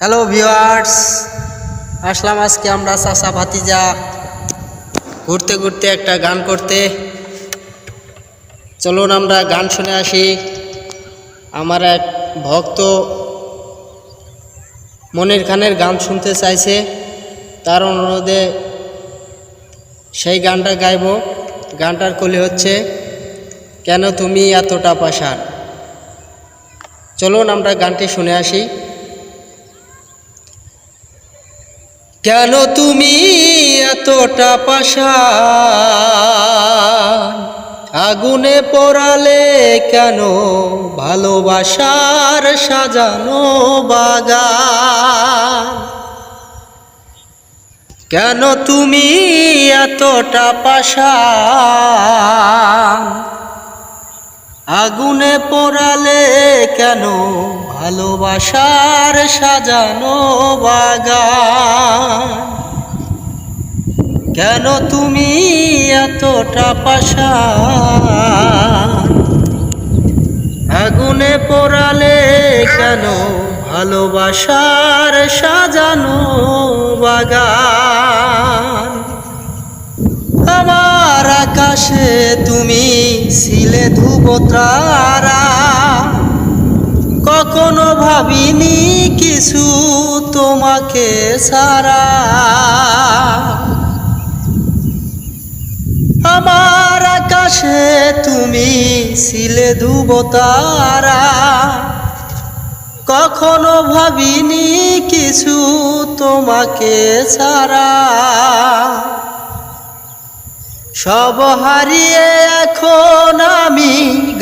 Hello viewers আসলাম আজকে আমরা চাচা ভাতিজা। ঘুরতে ঘুরতে একটা গান করতে। চলুন আমরা গান শুনে আসি। আমার এক ভক্ত মনির খানের গান শুনতে চাইছে। তার অনুরোধে সেই গানটা গাইব। গানটার কলি হচ্ছে, কেন তুমি এতটা পাষাণ? চলুন আমরা গানটি শুনে আসি। কেন তুমি এতটা পাশা আগুনে পড়ালে কেন ভালোবাসার সাজানো বাগান? কেন তুমি এতটা পাশা আগুনে পোড়ালে কেন ভালোবাসার সাজানো বাগান? কেন তুমি এতটা পাষাণ আগুনে পোড়ালে কেন ভালোবাসার সাজানো বাগান? আমার আকাশে তুমি ছিলে ধ্রুব তারা কখনো ভাবিনি কিছু তোমাকে সারা আমার আকাশে তুমি ছিলে ধ্রুব তারা কখনো ভাবিনি কিছু তোমাকে ছাড়া। সব হারিয়ে এখন আমি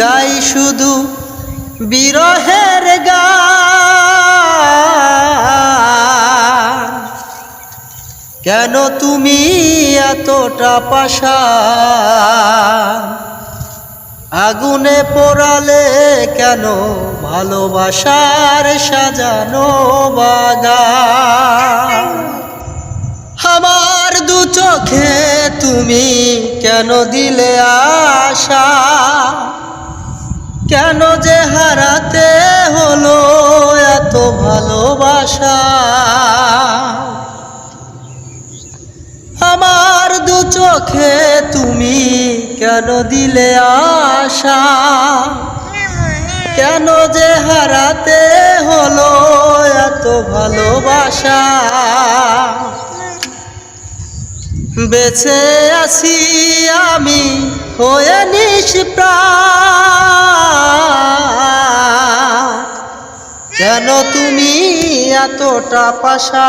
গাই শুধু বিরহের গান। কেন তুমি এতটা পাশা? আগুনে পোড়ালে কেন ভালোবাসার সাজানো বাগান আমার দু চোখে তুমি কেন দিলে আশা? কেন যে হারাতে হলো এত ভালোবাসা চোখে তুমি কেন দিলে আশা? কেন যে হারাতে হলো এত ভালোবাসা? বেঁচে আছি আমি, হয়ে নিষ্প্রাণ কেন তুমি এতটা পাশা?